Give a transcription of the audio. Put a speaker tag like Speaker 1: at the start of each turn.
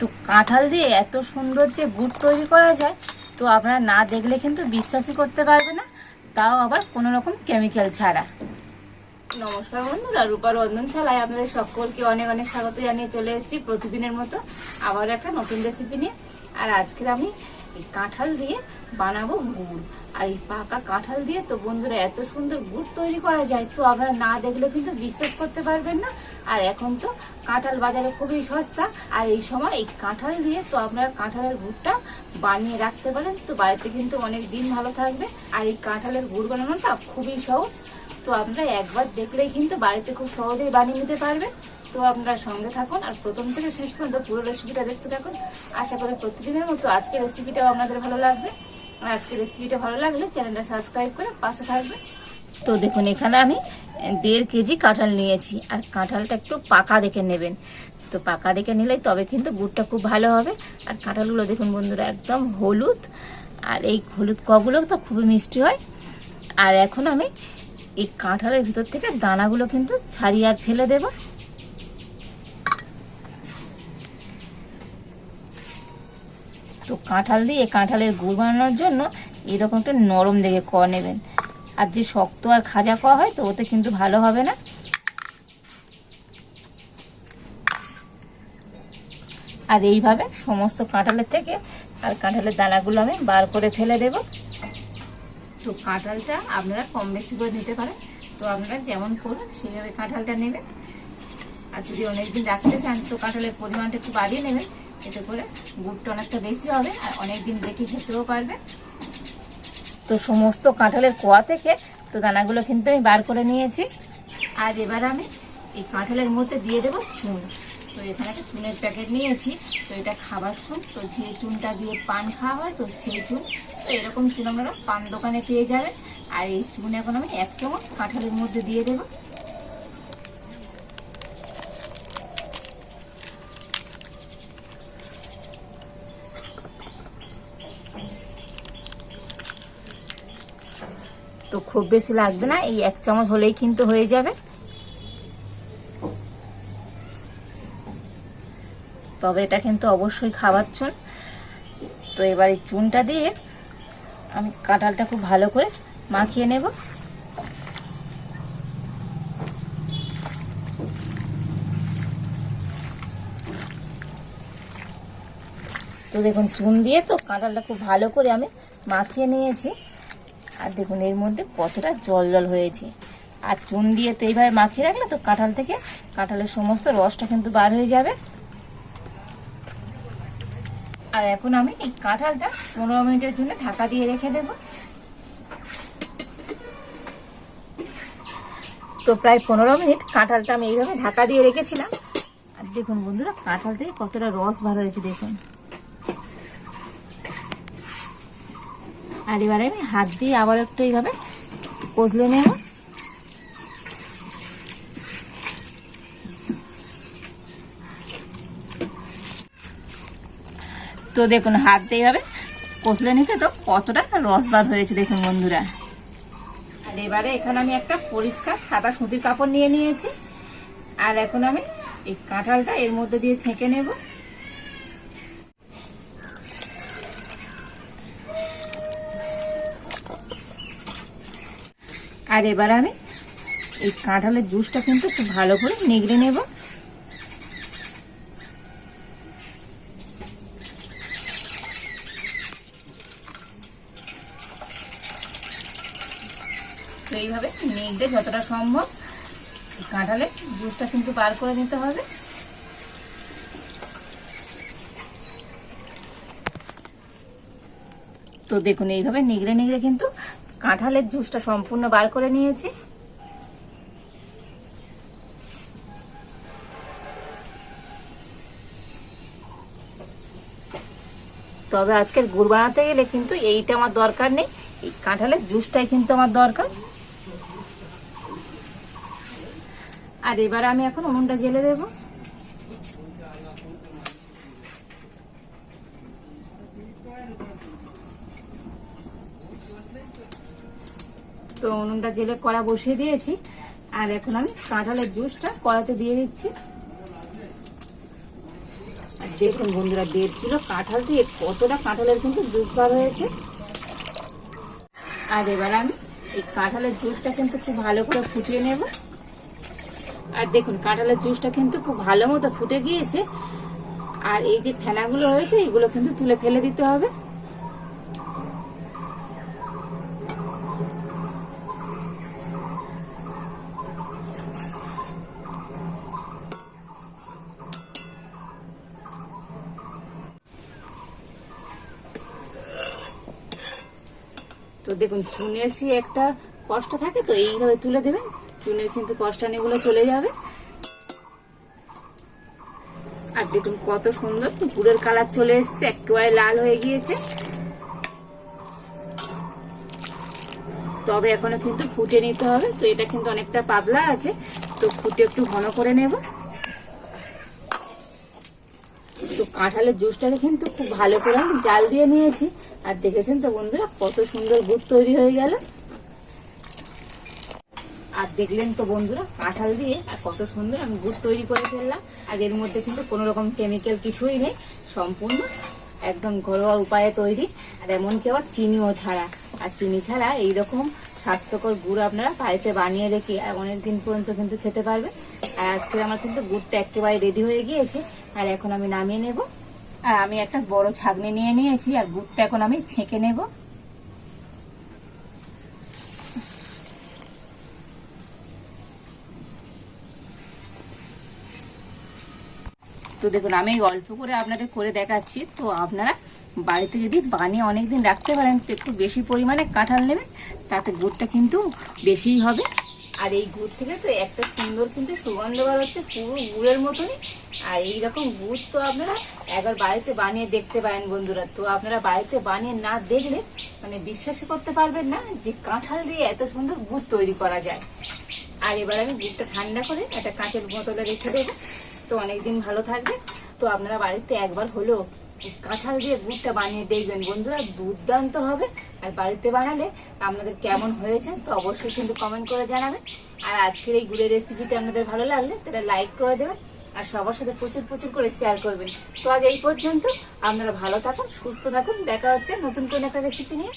Speaker 1: তো কাঁঠাল দিয়ে এত সুন্দর যে গুড় তৈরি করা যায়, তো আপনারা না দেখলে কিন্তু বিশ্বাসই করতে পারবে না। তাও আবার কোনো রকম কেমিক্যাল ছাড়া। নমস্কার বন্ধুরা রূপার রন্ধনশালায় আপনাদের সকলকে অনেক অনেক স্বাগত জানিয়ে চলে এসেছি প্রতিদিনের মতো আবার একটা নতুন রেসিপি নিয়ে। আর আজকে আমি কাঁঠাল দিয়ে বানাবো গুড়। আর এই পাকা কাঁঠাল দিয়ে তো বন্ধুরা এত সুন্দর গুড় তৈরি করা যায়, তো আপনারা না দেখলে কিন্তু বিশ্বাস করতে পারবেন না। আর এখন তো কাঁঠাল বাজারে খুবই সস্তা, আর এই সময় এই কাঁঠাল দিয়ে তো আপনারা কাঁঠালের গুড়টা বানিয়ে রাখতে পারেন। তো বাড়িতে কিন্তু অনেক দিন ভালো থাকবে, আর এই কাঁঠালের গুড় বানানোটা খুবই সহজ। তো আপনারা একবার দেখলেই কিন্তু বাড়িতে খুব সহজেই বানিয়ে নিতে পারবেন। তো আপনারা সঙ্গে থাকুন, আর প্রথম থেকে শেষ পর্যন্ত পুরো রেসিপিটা দেখতে থাকুন। আশা করি প্রতিদিনের মতো আজকের রেসিপিটাও আপনাদের ভালো লাগবে। আর আজকের রেসিপিটা ভালো লাগলে চ্যানেলটা সাবস্ক্রাইব করে পাশে থাকবে তো দেখুন, এখানে আমি দেড় কেজি কাঁঠাল নিয়েছি, আর কাঁঠালটা একটু পাকা দেখে নেবেন। তো পাকা দেখে নিলে তবে কিন্তু গুড়টা খুব ভালো হবে। আর কাঁঠালগুলো দেখুন বন্ধুরা, একদম হলুদ। আর এই হলুদ কগুলো তো খুবই মিষ্টি হয়। আর এখন আমি এই কাঁঠালের ভিতর থেকে দানাগুলো কিন্তু ছাড়িয়ে আর ফেলে দেব। কাঁঠাল দিয়ে কাঁঠালের গুড় বানানোর জন্য এরকম একটা নরম দেখে ক নেবেন। আর যে শক্ত আর খাজা কওয়া হয়, তো ওতে কিন্তু ভালো হবে না। আর এইভাবে সমস্ত কাঁঠালের থেকে আর কাঁঠালের দানাগুলো আমি বার করে ফেলে দেব। তো কাঁঠালটা আপনারা কম বেশি করে নিতে পারেন। তো আপনারা যেমন করুন সেইভাবে কাঁঠালটা নেবেন। আর যদি অনেকদিন রাখতে চান, তো কাঁঠালের পরিমাণটা একটু বাড়িয়ে নেবেন। এতে করে গুড়টা অনেকটা বেশি হবে আর অনেকদিন দেখে খেতেও পারবে। তো সমস্ত কাঁঠালের কোয়া থেকে তো দানাগুলো কিন্তু আমি বার করে নিয়েছি। আর এবার আমি এই কাঁঠালের মধ্যে দিয়ে দেবো চুন। তো এখানে একটা চুনের প্যাকেট নিয়েছি, তো এটা খাবার চুন। তো যে চুনটা দিয়ে পান খাওয়া হয়, তো সেই চুন। তো এরকম চুন আপনারা পান দোকানে পেয়ে যাবেন। আর এই চুন এখন আমি এক চামচ কাঁঠালের মধ্যে দিয়ে দেবো। খুব বেশি লাগবে না, এই এক চামচ হলেই কিন্তু হয়ে যাবে। তবে এটা কিন্তু অবশ্যই খাবার চুন। তো এবার এই চুনটা দিয়ে আমি কাঁঠালটা খুব ভালো করে মাখিয়ে নেব। তো দেখুন, চুন দিয়ে তো কাঁঠালটা খুব ভালো করে আমি মাখিয়ে নিয়েছি। আর দেখুন, এর মধ্যে কতটা জল জল হয়েছে। আর চুন দিয়ে তো এইভাবে মাখিয়ে রাখলে তো কাঁঠাল থেকে কাঁঠালের সমস্ত রসটা কিন্তু বার হয়ে যাবে। আর এখন আমি এই কাঁঠালটা পনেরো মিনিটের জন্য ঢাকা দিয়ে রেখে দেব। তো প্রায় পনেরো মিনিট কাঁঠালটা আমি এইভাবে ঢাকা দিয়ে রেখেছিলাম। আর দেখুন বন্ধুরা, কাঁঠাল থেকে কতটা রস বার হয়েছে দেখুন। আর এবারে আমি হাত দিয়ে আবার একটু এইভাবে কষলে নেব। তো দেখুন, হাত দিয়ে এইভাবে কষলে নিতে তো কতটা রস বার হয়েছে দেখুন বন্ধুরা। আর এবারে এখানে আমি একটা পরিষ্কার সাদা সুতির কাপড় নিয়ে নিয়েছি। আর এখন আমি এই কাঁঠালটা এর মধ্যে দিয়ে ছেঁকে নেব। আর এবার আমি এই কাঁঠালের জুসটা কিন্তু খুব ভালো করে নিগড়ে নেব। তো এইভাবে নিগড়ে যতটা সম্ভব কাঁঠালের জুসটা কিন্তু বার করে নিতে হবে। তো দেখুন, এইভাবে নিগড়ে নিগড়ে কিন্তু কাঁঠালের জুসটা সম্পূর্ণ বার করে নিয়েছি। তবে আজকের গুড় বানাতে গেলে কিন্তু এইটা আমার দরকার নেই। এই কাঁঠালের জুসটাই কিন্তু আমার দরকার। আর এবার আমি এখন উনুনটা জেলে দেবো। তো উনুনটা জেলে কড়া বসিয়ে দিয়েছি। আর এখন আমি কাঁঠালের জুসটা কড়াতে দিয়ে দিচ্ছি। আর দেখুন বন্ধুরা দেড় কিলো কাঁঠাল দিয়ে কতটা কাঁঠালের কিন্তু জুস বার হয়েছে। আর এবার আমি এই কাঁঠালের জুসটা কিন্তু খুব ভালো করে ফুটিয়ে নেব। আর দেখুন, কাঁঠালের জুসটা কিন্তু খুব ভালো মতো ফুটে গিয়েছে। আর এই যে ফেনাগুলো হয়েছে এগুলো কিন্তু তুলে ফেলে দিতে হবে। তো দেখুন, চুনের সে একটা কষ্ট থাকে তো, এইভাবে তুলে দেবেন, চুনের কিন্তু কষ্টানিগুলো চলে যাবে। আর দেখুন কত সুন্দর, গুড়ের কালার চলে এসছে, একেবারে লাল হয়ে গিয়েছে। তবে এখনও কিন্তু ফুটে নিতে হবে, তো এটা কিন্তু অনেকটা পাতলা আছে, তো ফুটে একটু ঘন করে নেব। তো কাঁঠালের জুসটাকে কিন্তু খুব ভালো করে আমি জাল দিয়ে নিয়েছি। আর দেখেছেন তো বন্ধুরা, কত সুন্দর গুড় তৈরি হয়ে গেল। আর দেখলেন তো বন্ধুরা, কাঁঠাল দিয়ে আর কত সুন্দর আমি গুড় তৈরি করে ফেললাম। আর এর মধ্যে কিন্তু কোনো রকম কেমিক্যাল কিছুই নেই, সম্পূর্ণ একদম ঘরোয়া উপায়ে তৈরি। আর এমনকি আবার চিনিও ছাড়া। আর চিনি ছাড়া এই রকম স্বাস্থ্যকর গুড় আপনারা বাড়িতে বানিয়ে রেখে অনেক দিন পর্যন্ত কিন্তু খেতে পারবেন। আর আজকে আমার কিন্তু গুড়টা একেবারে রেডি হয়ে গিয়েছে। আর এখন আমি নামিয়ে নেব। আর আমি একটা বড় ছাগনি নিয়ে নিয়েছি, আর গুড়টা এখন আমি ছেঁকে নেব। তো দেখুন, আমি অল্প করে আপনাদের করে দেখাচ্ছি। তো আপনারা বাড়িতে যদি বানিয়ে অনেকদিন রাখতে পারেন, তো একটু বেশি পরিমাণে কাঁঠাল নেবেন, তাতে গুড়টা কিন্তু বেশিই হবে। আর এই গুড় থেকে তো একটা সুন্দর কিন্তু সুগন্ধ বার হচ্ছে পুরো গুড়ের মতনই। আর এইরকম গুড় তো আপনারা একবার বাড়িতে বানিয়ে দেখতে পারেন বন্ধুরা। তো আপনারা বাড়িতে বানিয়ে না দেখলে মানে বিশ্বাসই করতে পারবেন না যে কাঁঠাল দিয়ে এত সুন্দর গুড় তৈরি করা যায়। আর এবার আমি গুড়টা ঠান্ডা করে একটা কাঁচের বোতলে রেখে দেবো। তো অনেকদিন ভালো থাকবে তো আপনারা বাড়িতে একবার হলেও এই কাঁঠাল দিয়ে গুড়টা বানিয়ে দেখবেন। বন্ধুরা, দুর্দান্ত হবে। আর বাড়িতে বানালে আপনাদের কেমন হয়েছে, তো অবশ্যই কিন্তু কমেন্ট করে জানাবেন। আর আজকের এই গুড়ের রেসিপিটা আপনাদের ভালো লাগলে, তাহলে লাইক করে দেবেন। আর সবার সাথে প্রচুর প্রচুর করে শেয়ার করবেন। তো আজ এই পর্যন্ত, আপনারা ভালো থাকুন, সুস্থ থাকুন। দেখা হচ্ছে নতুন কোনো একটা রেসিপি নিয়ে।